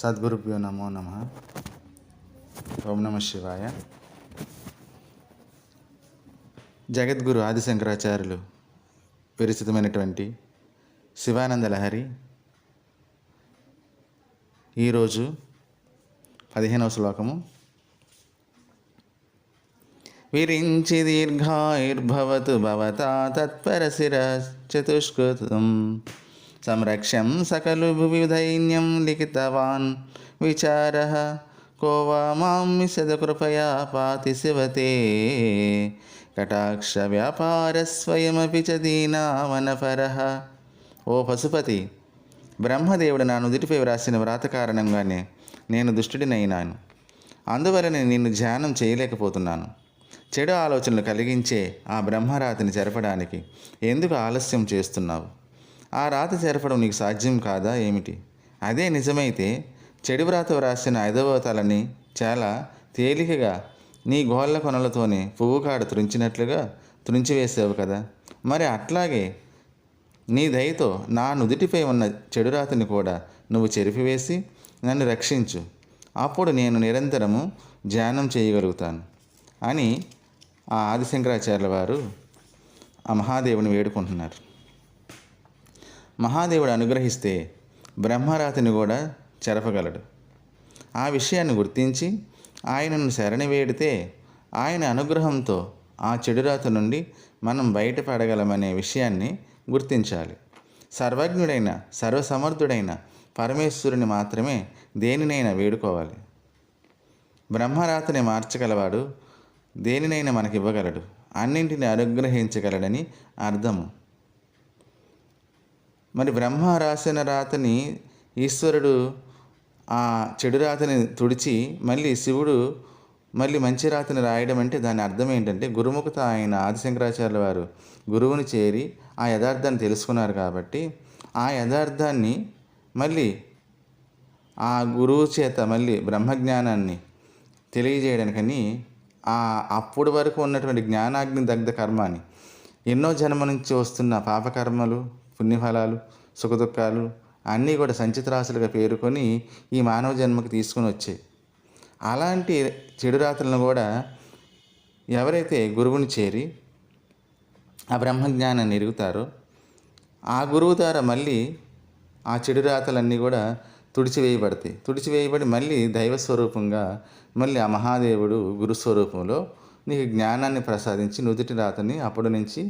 సద్గురుభ్యో నమో నమ. ఓం నమ శివాయ. జగద్గురు ఆదిశంకరాచార్యులు విరచితమైనటువంటి శివానంద లహరి ఈరోజు పదిహేనవ శ్లోకము. విరించి దీర్ఘాయుర్భవతు భవతా తత్పరశిర చతుష్కృతం. సంరక్ష్యం సకలు భువి దైన్యం లిఖితవాన్. విచార కో వా మాం విశదకృపయా పాతి శివతే. కటాక్ష వ్యాపార స్వయమపి చ దీనావనపర ఓ పశుపతి బ్రహ్మదేవుడు నా నుదుటిపై వ్రాసిన వ్రాత కారణంగానే నేను దుష్టుడినైనాను. అందువలన నిన్ను ధ్యానం చేయలేకపోతున్నాను. చెడు ఆలోచనలు కలిగించే ఆ బ్రహ్మరాతిని జరపడానికి ఎందుకు ఆలస్యం చేస్తున్నావు? ఆ రాత చేరపడం నీకు సాధ్యం కాదా ఏమిటి? అదే నిజమైతే చెడు వ్రాత వ్రాసిన ఐదవ తలని చాలా తేలికగా నీ గోళ్ళ కొనలతోనే పువ్వు కాడ త్రుంచినట్లుగా త్రుంచివేసావు కదా. మరి అట్లాగే నీ దయతో నా నుదుటిపై ఉన్న చెడు రాతని కూడా నువ్వు చెరిపివేసి నన్ను రక్షించు. అప్పుడు నేను నిరంతరము ధ్యానం చేయగలుగుతాను అని ఆ ఆదిశంకరాచార్యుల వారు ఆ మహాదేవుని వేడుకుంటున్నారు. మహాదేవుడు అనుగ్రహిస్తే బ్రహ్మరాతిని కూడా చెరపగలడు. ఆ విషయాన్ని గుర్తించి ఆయనను శరణి వేడితే ఆయన అనుగ్రహంతో ఆ చెడురాత నుండి మనం బయటపడగలమనే విషయాన్ని గుర్తించాలి. సర్వజ్ఞుడైన సర్వసమర్థుడైన పరమేశ్వరుని మాత్రమే దేనినైనా వేడుకోవాలి. బ్రహ్మరాతని మార్చగలవాడు దేనినైనా మనకివ్వగలడు. అన్నింటిని అనుగ్రహించగలడని అర్థము. మరి బ్రహ్మ రాసిన రాతని ఈశ్వరుడు ఆ చెడు రాతని తుడిచి మళ్ళీ శివుడు మళ్ళీ మంచి రాతని రాయడం అంటే దాని అర్థం ఏంటంటే గురుముఖత ఆయన ఆదిశంకరాచార్యుల వారు గురువుని చేరి ఆ యథార్థాన్ని తెలుసుకున్నారు కాబట్టి ఆ యథార్థాన్ని మళ్ళీ ఆ గురువు చేత మళ్ళీ బ్రహ్మజ్ఞానాన్ని తెలియజేయడానికని ఆ అప్పుడు వరకు ఉన్నటువంటి జ్ఞానాగ్ని దగ్ధ కర్మాని ఎన్నో జన్మ నుంచి వస్తున్న పాపకర్మలు పుణ్యఫలాలు సుఖదుఖాలు అన్నీ కూడా సంచితరాశులుగా పేరుకొని ఈ మానవ జన్మకి తీసుకుని వచ్చాయి. అలాంటి చెడు రాత్రులను కూడా ఎవరైతే గురువుని చేరి ఆ బ్రహ్మజ్ఞానాన్ని ఎరుగుతారో ఆ గురువు ద్వారా మళ్ళీ ఆ చెడు రాతలన్నీ కూడా తుడిచివేయబడతాయి. తుడిచివేయబడి మళ్ళీ దైవ స్వరూపంగా మళ్ళీ ఆ మహాదేవుడు గురుస్వరూపంలో నీకు జ్ఞానాన్ని ప్రసాదించి నుదుటి రాతని అప్పటి నుంచి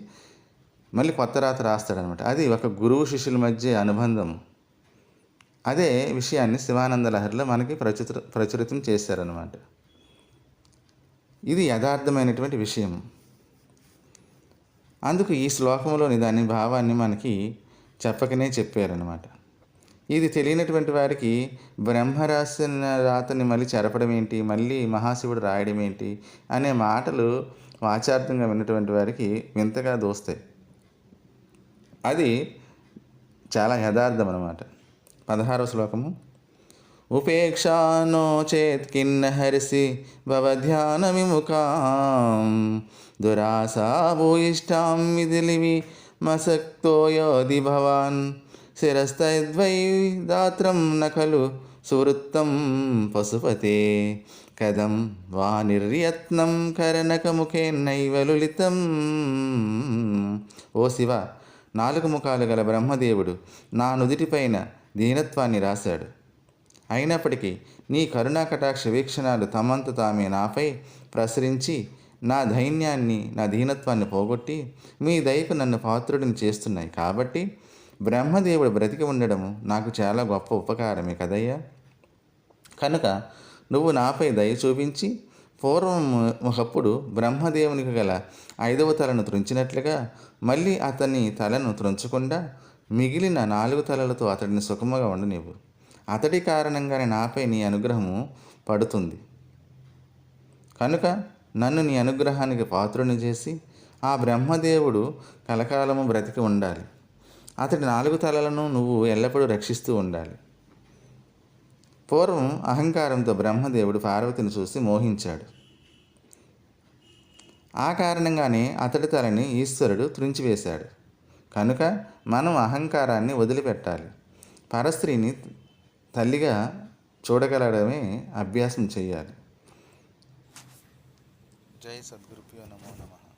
మళ్ళీ కొత్త రాత రాస్తాడనమాట. అది ఒక గురువు శిష్యుల మధ్య అనుబంధం. అదే విషయాన్ని శివానంద లహరిలో మనకి ప్రచుర ప్రచురితం చేశారనమాట. ఇది యథార్థమైనటువంటి విషయం. అందుకు ఈ శ్లోకంలోని దాని భావాన్ని మనకి చెప్పకనే చెప్పారనమాట. ఇది తెలియనటువంటి వారికి బ్రహ్మ రాసిన రాతని మళ్ళీ చెరపడం ఏంటి? మళ్ళీ మహాశివుడు రాయడం ఏంటి? అనే మాటలు వాచార్థంగా విన్నటువంటి వారికి వింతగా దోస్తాయి. అది చాలా యథార్థం అనమాట పదహారవ శ్లోకము. ఉపేక్షానో చేత్ కిన్న హరిసి భవధ్యాన విముఖాం. దురాసా భూయిష్టాం విదిలివి మసక్తో యోధి భవాన్. శిరస్తద్వై దాత్రం నఖలు సువృత్తం పశుపతే. కదం వా నిర్యత్నం కరణకముఖేన్నైవ లులితం. ఓ శివ నాలుగు ముఖాలు గల బ్రహ్మదేవుడు నా నుదిటిపైన దీనత్వాన్ని రాశాడు. అయినప్పటికీ నీ కరుణా కటాక్ష వీక్షణాలు తమంత తామే నాపై ప్రసరించి నా ధైన్యాన్ని నా దీనత్వాన్ని పోగొట్టి మీ దయకు నన్ను పాత్రుడిని చేస్తున్నాయి కాబట్టి బ్రహ్మదేవుడు బ్రతికి ఉండడము నాకు చాలా గొప్ప ఉపకారమే కదయ్యా. కనుక నువ్వు నాపై దయ చూపించి పూర్వం ఒకప్పుడు బ్రహ్మదేవునికి గల ఐదవ తలను త్రుంచినట్లుగా మళ్ళీ అతని తలను త్రుంచకుండా మిగిలిన నాలుగు తలలతో అతడిని సుఖముగా ఉండనివ్వు. అతడి కారణంగానే నాపై నీ అనుగ్రహము పడుతుంది. కనుక నన్ను నీ అనుగ్రహానికి పాత్రుని చేసి ఆ బ్రహ్మదేవుడు కలకాలము బ్రతికి ఉండాలి. అతడి నాలుగు తలలను నువ్వు ఎల్లప్పుడూ రక్షిస్తూ ఉండాలి. పూర్వం అహంకారంతో బ్రహ్మదేవుడు పార్వతిని చూసి మోహించాడు. ఆ కారణంగానే అతడి తలని ఈశ్వరుడు త్రుంచివేశాడు. కనుక మనం అహంకారాన్ని వదిలిపెట్టాలి. పరస్త్రీని తల్లిగా చూడగలడమే అభ్యాసం చేయాలి. జై సద్గురుప్యో నమో నమః.